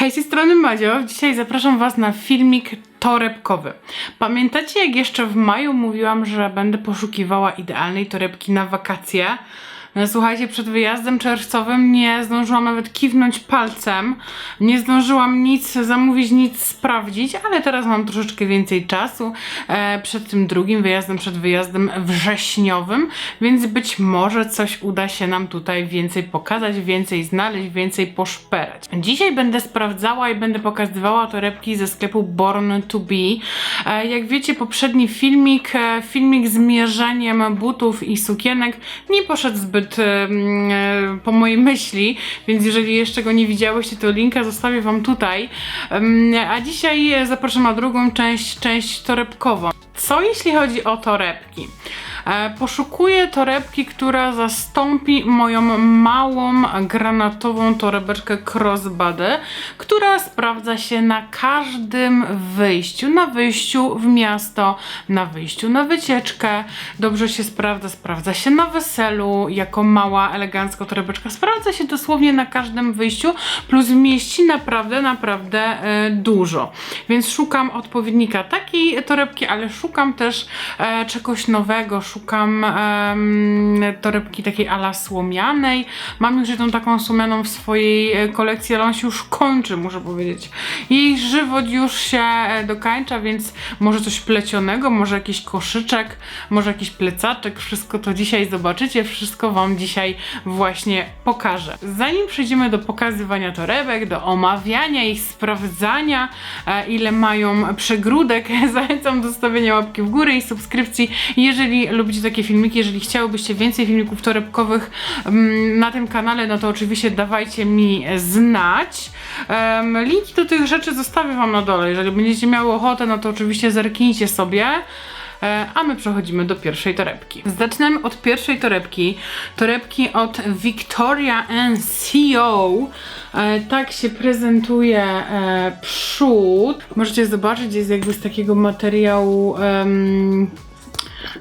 Hej, z tej strony Madzio. Dzisiaj zapraszam Was na filmik torebkowy. Pamiętacie, jak jeszcze w maju mówiłam, że będę poszukiwała idealnej torebki na wakacje? No, słuchajcie, przed wyjazdem czerwcowym nie zdążyłam nawet kiwnąć palcem, nie zdążyłam nic zamówić, nic sprawdzić, ale teraz mam troszeczkę więcej czasu e, przed tym drugim wyjazdem, przed wyjazdem wrześniowym, więc być może coś uda się nam tutaj więcej pokazać, więcej znaleźć, więcej poszperać. Dzisiaj będę sprawdzała i będę pokazywała torebki ze sklepu Born to Be. E, jak wiecie, poprzedni filmik, e, filmik z mierzeniem butów i sukienek nie poszedł zbyt em, e, po mojej myśli, więc jeżeli jeszcze go nie widziałyście, to linka zostawię Wam tutaj. A dzisiaj zapraszam na drugą część, część torebkową. Co jeśli chodzi o torebki? E, Poszukuję torebki, która zastąpi moją małą granatową torebeczkę crossbody, która sprawdza się na każdym wyjściu. Na wyjściu w miasto, na wyjściu na wycieczkę. Dobrze się sprawdza, sprawdza się na weselu, jako mała, elegancka torebeczka. Sprawdza się dosłownie na każdym wyjściu, plus mieści naprawdę, naprawdę e, dużo. Więc szukam odpowiednika takiej torebki, ale szukam też e, czegoś nowego, szukam em, torebki takiej ala słomianej. Mam już jedną taką słomianą w swojej e, kolekcji, ale on się już kończy, muszę powiedzieć. Jej żywot już się e, dokańcza, więc może coś plecionego, może jakiś koszyczek, może jakiś plecaczek, wszystko to dzisiaj zobaczycie, wszystko Wam dzisiaj właśnie pokażę. Zanim przejdziemy do pokazywania torebek, do omawiania ich, sprawdzania, e, ile mają przegródek, zachęcam do stawienia łapki w górę i subskrypcji. Jeżeli lubicie takie filmiki, jeżeli chciałybyście więcej filmików torebkowych mm, na tym kanale, no to oczywiście dawajcie mi znać. Linki do tych rzeczy zostawię Wam na dole. Jeżeli będziecie miały ochotę, no to oczywiście zerknijcie sobie. E, A my przechodzimy do pierwszej torebki. Zaczynamy od pierwszej torebki. Torebki od Victoria Co. E, Tak się prezentuje e, przód. Możecie zobaczyć, jest jakby z takiego materiału. em,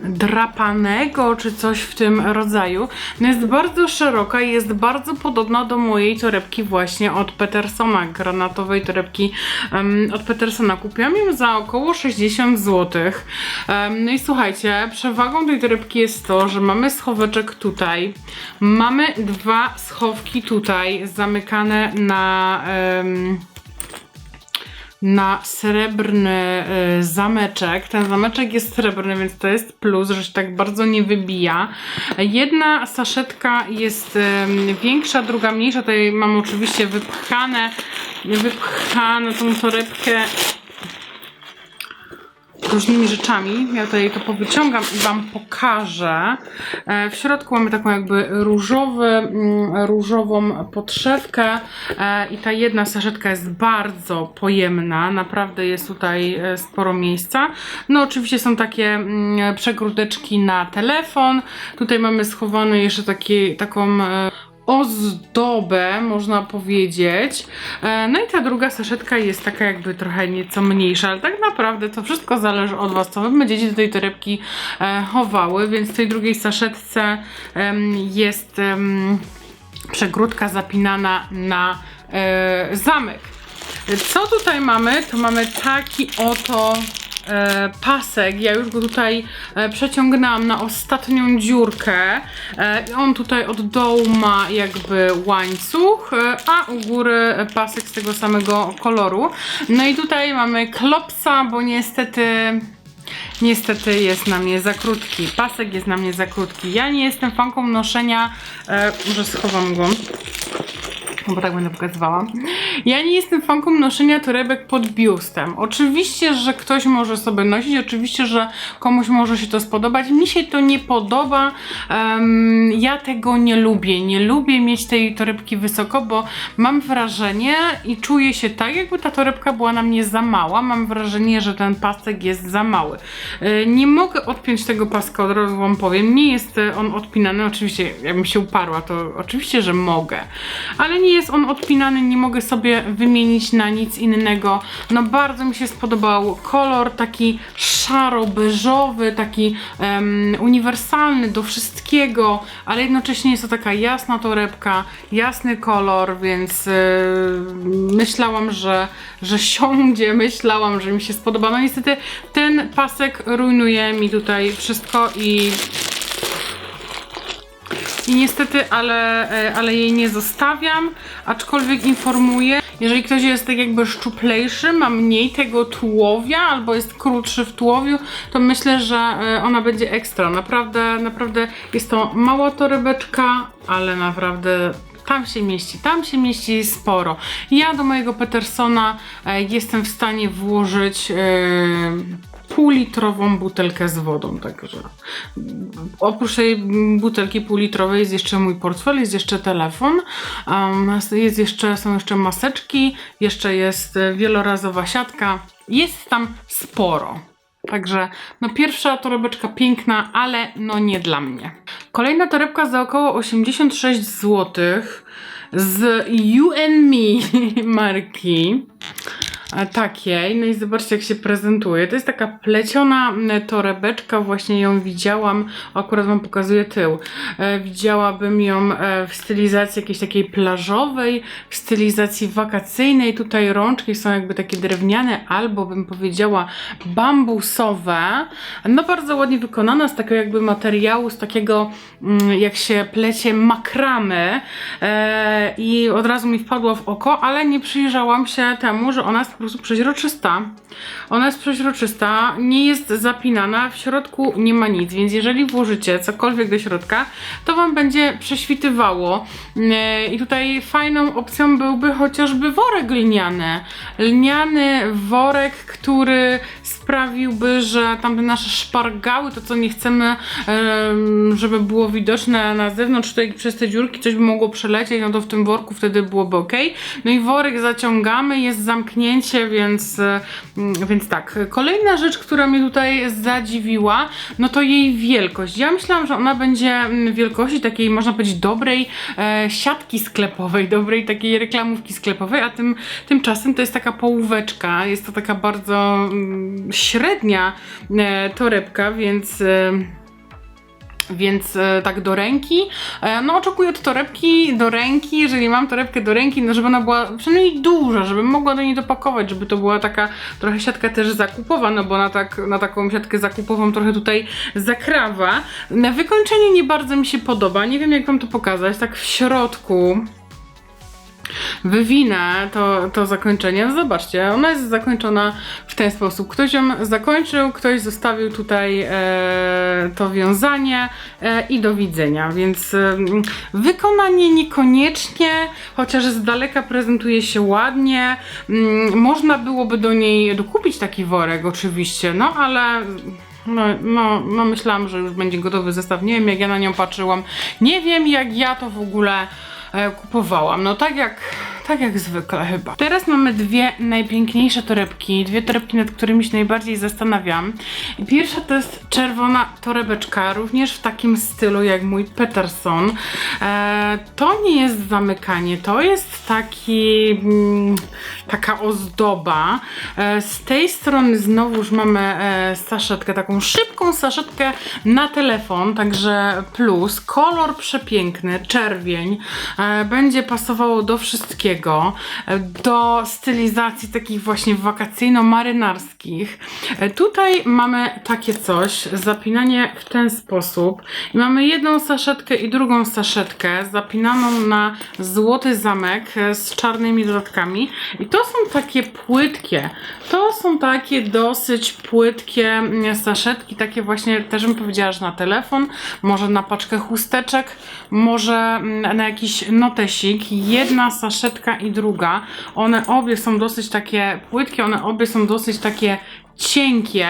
drapanego, czy coś w tym rodzaju. No jest bardzo szeroka i jest bardzo podobna do mojej torebki właśnie od Petersona, granatowej torebki em, od Petersona. Kupiłam ją za około 60 zł. Em, no i słuchajcie, przewagą tej torebki jest to, że mamy schoweczek tutaj, mamy dwa schowki tutaj zamykane na em, na srebrny y, zameczek. Ten zameczek jest srebrny, więc to jest plus, że się tak bardzo nie wybija. Jedna saszetka jest większa, druga mniejsza. Tutaj mam oczywiście wypchane, wypchane tą torebkę różnymi rzeczami. Ja tutaj to powyciągam i Wam pokażę. E, W środku mamy taką jakby różowy, mm, różową podszewkę e, i ta jedna saszetka jest bardzo pojemna. Naprawdę jest tutaj e, sporo miejsca. No oczywiście są takie mm, przegródeczki na telefon. Tutaj mamy schowany jeszcze taki, taką ozdobę, można powiedzieć. E, No i ta druga saszetka jest taka jakby trochę nieco mniejsza, ale tak naprawdę to wszystko zależy od Was, co Wy będziecie do tej torebki e, chowały, więc w tej drugiej saszetce jest przegródka zapinana na e, zamek. Co tutaj mamy? To mamy taki oto pasek. Ja już go tutaj e, przeciągnęłam na ostatnią dziurkę. E, i on tutaj od dołu ma jakby łańcuch, e, a u góry pasek z tego samego koloru. No i tutaj mamy klopsa, bo niestety Niestety jest na mnie za krótki. Pasek jest na mnie za krótki. Ja nie jestem fanką noszenia. E, może schowam go. Bo tak będę pokazywała. Ja nie jestem fanką noszenia torebek pod biustem. Oczywiście, że ktoś może sobie nosić, oczywiście, że komuś może się to spodobać. Mi się to nie podoba. Em, ja tego nie lubię. Nie lubię mieć tej torebki wysoko, bo mam wrażenie i czuję się tak, jakby ta torebka była na mnie za mała. Mam wrażenie, że ten pasek jest za mały. E, Nie mogę odpiąć tego paska, od razu wam powiem. Nie jest e, on odpinany. Oczywiście, jakbym się uparła, to oczywiście, że mogę. Ale nie jest on odpinany, nie mogę sobie wymienić na nic innego. No bardzo mi się spodobał kolor taki szaro-beżowy, taki em, uniwersalny do wszystkiego, ale jednocześnie jest to taka jasna torebka, jasny kolor, więc e, myślałam, że, że siądzie, myślałam, że mi się spodoba. No niestety ten pasek rujnuje mi tutaj wszystko i i niestety, ale, e, ale jej nie zostawiam, aczkolwiek informuję, jeżeli ktoś jest tak jakby szczuplejszy, ma mniej tego tułowia albo jest krótszy w tułowiu, to myślę, że e, ona będzie ekstra. Naprawdę, naprawdę jest to mała torebeczka, ale naprawdę tam się mieści, tam się mieści sporo. Ja do mojego Petersona e, jestem w stanie włożyć półlitrową butelkę z wodą, także oprócz tej butelki półlitrowej jest jeszcze mój portfel, jest jeszcze telefon, jest jeszcze, są jeszcze maseczki, jeszcze jest e, wielorazowa siatka, jest tam sporo. Także no pierwsza torebeczka piękna, ale no nie dla mnie. Kolejna torebka za około 86 zł z You and Me marki takiej. No i zobaczcie, jak się prezentuje. To jest taka pleciona torebeczka, właśnie ją widziałam. Akurat Wam pokazuję tył. E, widziałabym ją e, w stylizacji jakiejś takiej plażowej, w stylizacji wakacyjnej. Tutaj rączki są jakby takie drewniane, albo bym powiedziała bambusowe. No bardzo ładnie wykonana, z takiego jakby materiału, z takiego mm, jak się plecie makramy. E, I od razu mi wpadło w oko, ale nie przyjrzałam się temu, że ona prostu przeźroczysta. Ona jest przeźroczysta, nie jest zapinana, w środku nie ma nic, więc jeżeli włożycie cokolwiek do środka, to Wam będzie prześwitywało. E, I tutaj fajną opcją byłby chociażby worek lniany. Lniany worek, który sprawiłby, że tamte nasze szpargały, to co nie chcemy, em, żeby było widoczne na zewnątrz, tutaj przez te dziurki coś by mogło przelecieć, no to w tym worku wtedy byłoby ok. No i worek zaciągamy, jest zamknięcie, więc, więc tak. Kolejna rzecz, która mnie tutaj zadziwiła, no to jej wielkość. Ja myślałam, że ona będzie mm, wielkości takiej, można powiedzieć, dobrej e, siatki sklepowej, dobrej takiej reklamówki sklepowej, a tym, tymczasem to jest taka połóweczka, jest to taka bardzo mm, średnia e, torebka, więc... E, więc e, tak do ręki. E, no oczekuję od torebki do ręki, jeżeli mam torebkę do ręki, no żeby ona była przynajmniej duża, żebym mogła do niej dopakować, żeby to była taka trochę siatka też zakupowa, no bo na, tak, na taką siatkę zakupową trochę tutaj zakrawa. Na wykończenie nie bardzo mi się podoba, nie wiem jak wam to pokazać, tak w środku wywinę to, to zakończenie. Zobaczcie, ona jest zakończona w ten sposób. Ktoś ją zakończył, ktoś zostawił tutaj e, to wiązanie e, i do widzenia, więc e, wykonanie niekoniecznie, chociaż z daleka prezentuje się ładnie. Mm, można byłoby do niej dokupić taki worek oczywiście, no ale no, no, no myślałam, że już będzie gotowy zestaw. Nie wiem jak ja na nią patrzyłam. Nie wiem jak ja to w ogóle kupowałam. No tak jak, tak jak zwykle chyba. Teraz mamy dwie najpiękniejsze torebki, dwie torebki, nad którymi się najbardziej zastanawiam. Pierwsza to jest czerwona torebeczka, również w takim stylu jak mój Peterson. E, to nie jest zamykanie, to jest taki, mm, taka ozdoba. E, z tej strony znowuż mamy e, saszetkę, taką szybką saszetkę na telefon, także plus. Kolor przepiękny, czerwień. E, będzie pasowało do wszystkiego. E, do stylizacji takich właśnie wakacyjno-marynarskich. E, tutaj mamy takie coś, zapinanie w ten sposób. I mamy jedną saszetkę i drugą saszetkę zapinaną na złoty zamek e, z czarnymi dodatkami. I to są takie płytkie. To są takie dosyć płytkie mm, saszetki, takie właśnie też bym powiedziała, że na telefon, może na paczkę chusteczek, może mm, na jakiś notesik. Jedna saszetka i druga. One obie są dosyć takie płytkie, one obie są dosyć takie cienkie,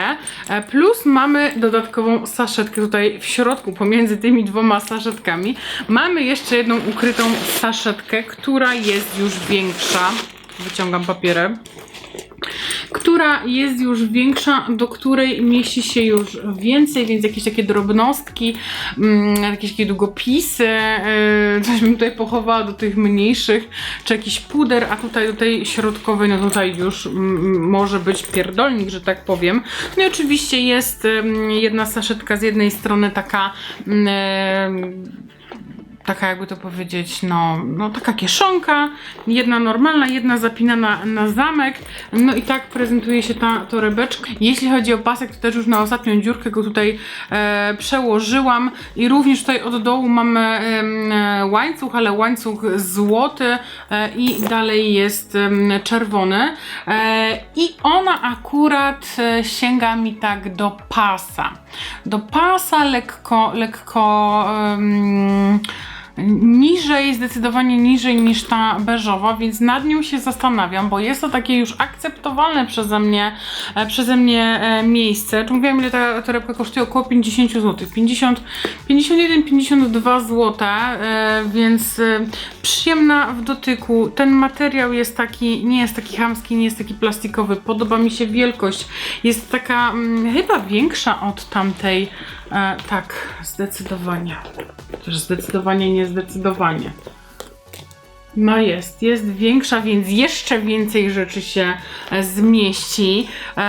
e, plus mamy dodatkową saszetkę tutaj w środku, pomiędzy tymi dwoma saszetkami. Mamy jeszcze jedną ukrytą saszetkę, która jest już większa. Wyciągam papierem. Która jest już większa, do której mieści się już więcej, więc jakieś takie drobnostki, mm, jakieś takie długopisy, yy, coś bym tutaj pochowała do tych mniejszych, czy jakiś puder, a tutaj do tej środkowej, no tutaj już mm, może być pierdolnik, że tak powiem. No i oczywiście jest ym, jedna saszetka z jednej strony taka ym, taka jakby to powiedzieć, no, no taka kieszonka, jedna normalna, jedna zapinana na zamek, no i tak prezentuje się ta torebeczka. Jeśli chodzi o pasek, to też już na ostatnią dziurkę go tutaj e, przełożyłam i również tutaj od dołu mamy e, łańcuch, ale łańcuch złoty e, i dalej jest em, czerwony e, i ona akurat e, sięga mi tak do pasa. Do pasa lekko, lekko niżej, zdecydowanie niżej niż ta beżowa, więc nad nią się zastanawiam, bo jest to takie już akceptowalne przeze mnie, e, przeze mnie e, miejsce. Tu mówiłam, ile ta torebka kosztuje? Około 50 zł. 50, 51, 52 zł, więc e, przyjemna w dotyku. Ten materiał jest taki, nie jest taki chamski, nie jest taki plastikowy. Podoba mi się wielkość. Jest taka mm, chyba większa od tamtej. Tak, zdecydowanie. Też zdecydowanie, niezdecydowanie. No jest, jest większa, więc jeszcze więcej rzeczy się e, zmieści, e,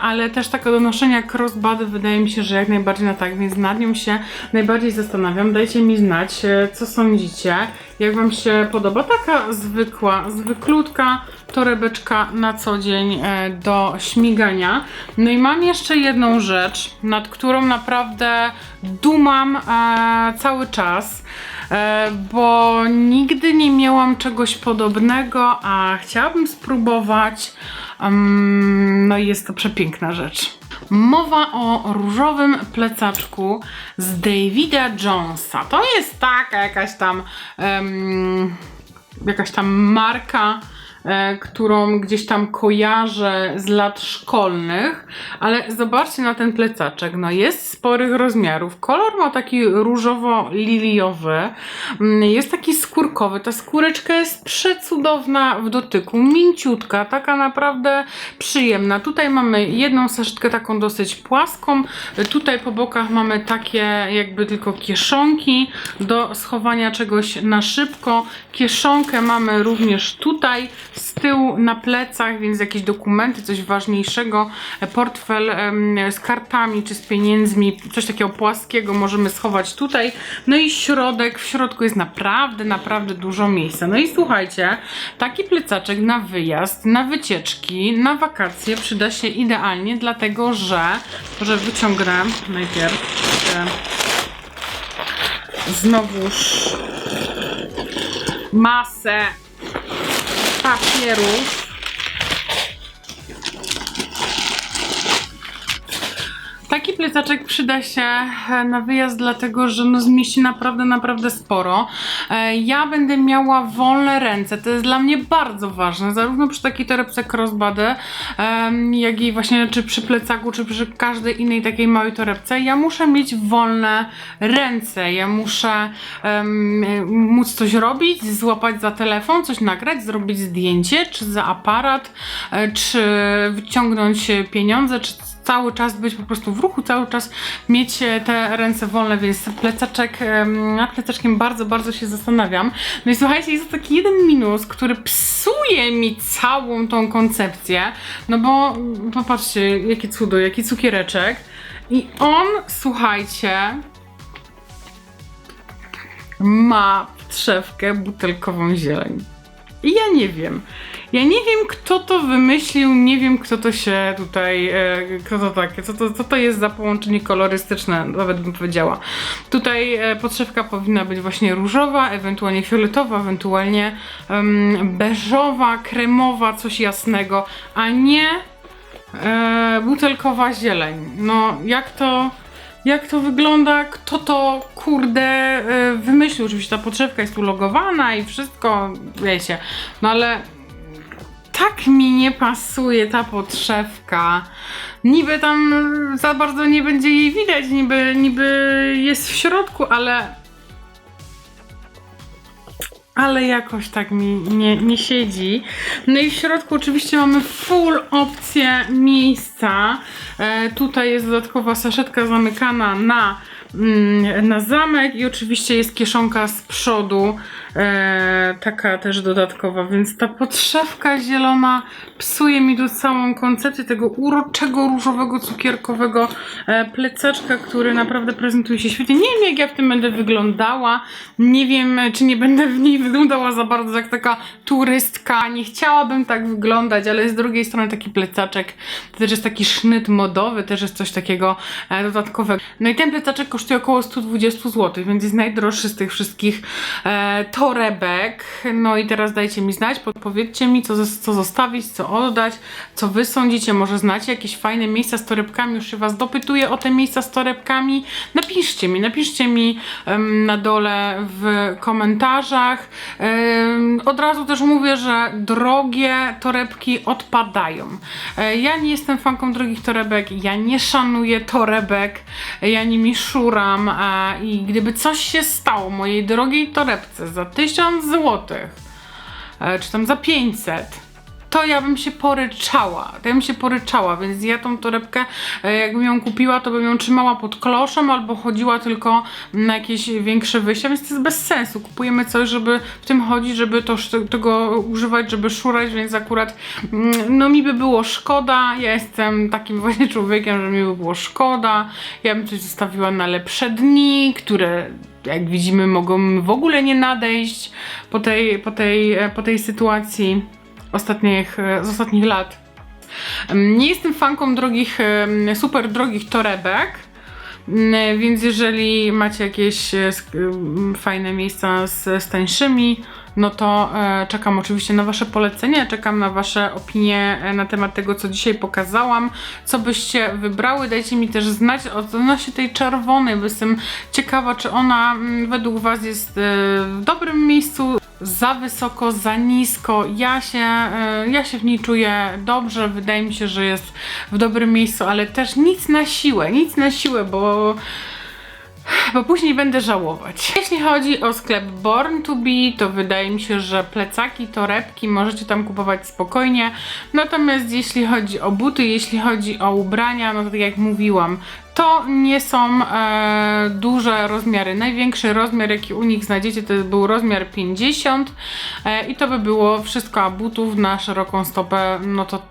ale też taka do noszenia crossbody wydaje mi się, że jak najbardziej na tak, więc nad nią się najbardziej zastanawiam. Dajcie mi znać, e, co sądzicie, jak Wam się podoba. Taka zwykła, zwyklutka torebeczka na co dzień e, do śmigania. No i mam jeszcze jedną rzecz, nad którą naprawdę dumam e, cały czas. E, bo nigdy nie miałam czegoś podobnego, a chciałabym spróbować. Um, no i jest to przepiękna rzecz. Mowa o różowym plecaczku z Davida Jonesa. To jest taka jakaś tam em, jakaś tam marka którą gdzieś tam kojarzę z lat szkolnych, ale zobaczcie na ten plecaczek, no jest sporych rozmiarów. Kolor ma taki różowo-liliowy, Mm, jest taki skórkowy, ta skóreczka jest przecudowna w dotyku, mięciutka, taka naprawdę przyjemna. Tutaj mamy jedną saszetkę taką dosyć płaską, tutaj po bokach mamy takie jakby tylko kieszonki do schowania czegoś na szybko. Kieszonkę mamy również tutaj, z tyłu na plecach, więc jakieś dokumenty, coś ważniejszego, portfel em, z kartami czy z pieniędzmi, coś takiego płaskiego możemy schować tutaj. No i środek, w środku jest naprawdę, naprawdę dużo miejsca. No i słuchajcie, taki plecaczek na wyjazd, na wycieczki, na wakacje przyda się idealnie, dlatego że, że wyciągnę najpierw e, znowuż masę Capinheiro. Plecaczek przyda się e, na wyjazd, dlatego że no zmieści naprawdę, naprawdę sporo. E, Ja będę miała wolne ręce, to jest dla mnie bardzo ważne, zarówno przy takiej torebce crossbody, jak i właśnie czy przy plecaku, czy przy każdej innej takiej małej torebce. Ja muszę mieć wolne ręce, ja muszę em, móc coś robić, złapać za telefon, coś nagrać, zrobić zdjęcie, czy za aparat, e, czy wyciągnąć pieniądze, czy cały czas być po prostu w ruchu, cały czas mieć e, te ręce wolne, więc placaczek, em, nad plecaczkiem bardzo, bardzo się zastanawiam. No i słuchajcie, jest to taki jeden minus, który psuje mi całą tą koncepcję, no bo popatrzcie, jakie cudo, jaki cukiereczek. I on, słuchajcie, ma trzewkę butelkową zieleń. I ja nie wiem. Ja nie wiem, kto to wymyślił, nie wiem, kto to się tutaj, e, kto to takie, co to, co to jest za połączenie kolorystyczne, nawet bym powiedziała. Tutaj e, podszewka powinna być właśnie różowa, ewentualnie fioletowa, ewentualnie beżowa, kremowa, coś jasnego, a nie e, butelkowa zieleń. No, jak to... Jak to wygląda? Kto to kurde y, wymyślił? Oczywiście ta podszewka jest tu logowana i wszystko, wiecie. No ale tak mi nie pasuje ta podszewka. Niby tam za bardzo nie będzie jej widać, niby, niby jest w środku, ale. Ale jakoś tak mi nie, nie siedzi. No i w środku oczywiście mamy full opcję miejsca. E, tutaj jest dodatkowa saszetka zamykana na, mm, na zamek i oczywiście jest kieszonka z przodu, e, taka też dodatkowa, więc ta podszewka zielona psuje mi tu całą koncepcję tego uroczego, różowego, cukierkowego e, plecaczka, który naprawdę prezentuje się świetnie. Nie wiem, jak ja w tym będę wyglądała. Nie wiem, czy nie będę w niej wyglądała za bardzo jak taka turystka. Nie chciałabym tak wyglądać, ale z drugiej strony taki plecaczek to też jest taki sznyt modowy, też jest coś takiego e, dodatkowego. No i ten plecaczek kosztuje około 120 zł, więc jest najdroższy z tych wszystkich e, torebek. No i teraz dajcie mi znać, podpowiedzcie mi, co, co zostawić, co oddać, co wy sądzicie. Może znacie jakieś fajne miejsca z torebkami, już się was dopytuję o te miejsca z torebkami. Napiszcie mi, napiszcie mi em, na dole w komentarzach. Em, od razu też mówię, że drogie torebki odpadają. E, ja nie jestem fanką drogich torebek, ja nie szanuję torebek, ja nimi szuram a, i gdyby coś się stało mojej drogiej torebce za 1000 złotych, e, czy tam za 500, to ja bym się poryczała. To ja bym się poryczała, więc ja tą torebkę, e, jakbym ją kupiła, to bym ją trzymała pod kloszem albo chodziła tylko na jakieś większe wyjścia, więc to jest bez sensu. Kupujemy coś, żeby w tym chodzić, żeby to, tego używać, żeby szurać, więc akurat mm, no mi by było szkoda. Ja jestem takim właśnie człowiekiem, że mi by było szkoda. Ja bym coś zostawiła na lepsze dni, które jak widzimy mogą w ogóle nie nadejść po tej, po tej, e, po tej sytuacji ostatnich, e, z ostatnich lat. Nie jestem fanką drogich, super drogich torebek, m, więc jeżeli macie jakieś e, fajne miejsca z, z tańszymi, no to e, czekam oczywiście na Wasze polecenia, czekam na Wasze opinie e, na temat tego, co dzisiaj pokazałam. Co byście wybrały, dajcie mi też znać odnośnie tej czerwonej, bo jestem ciekawa, czy ona mm, według Was jest e, w dobrym miejscu, za wysoko, za nisko. Ja się, e, ja się w niej czuję dobrze, wydaje mi się, że jest w dobrym miejscu, ale też nic na siłę, nic na siłę, bo bo później będę żałować. Jeśli chodzi o sklep Born to Be, to wydaje mi się, że plecaki, torebki możecie tam kupować spokojnie. Natomiast jeśli chodzi o buty, jeśli chodzi o ubrania, no to tak jak mówiłam, to nie są e, duże rozmiary. Największy rozmiar, jaki u nich znajdziecie, to był rozmiar 50 e, i to by było wszystko, a butów na szeroką stopę, no to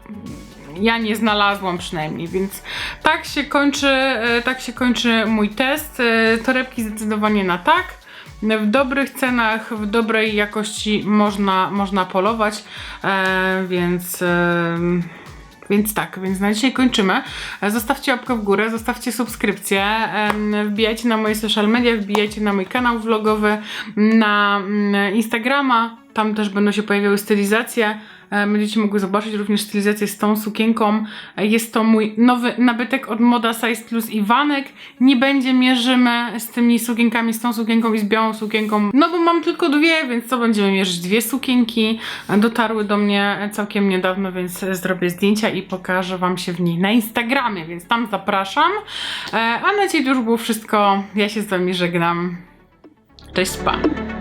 ja nie znalazłam przynajmniej, więc tak się kończy, e, tak się kończy mój test. E, Torebki zdecydowanie na tak. W dobrych cenach, w dobrej jakości można, można polować, e, więc. E, więc tak, więc na dzisiaj kończymy. E, Zostawcie łapkę w górę, zostawcie subskrypcję, em, wbijajcie na moje social media, wbijajcie na mój kanał vlogowy, na mm, Instagrama, tam też będą się pojawiały stylizacje. E, Będziecie mogły zobaczyć również stylizację z tą sukienką. E, Jest to mój nowy nabytek od Moda Size Plus Iwanek. Nie będzie mierzymy z tymi sukienkami, z tą sukienką i z białą sukienką. No bo mam tylko dwie, więc co będziemy mierzyć? Dwie sukienki. E, Dotarły do mnie całkiem niedawno, więc zrobię zdjęcia i pokażę Wam się w nich na Instagramie, więc tam zapraszam. A na dzisiaj już było wszystko. Ja się z Wami żegnam. Cześć, pa!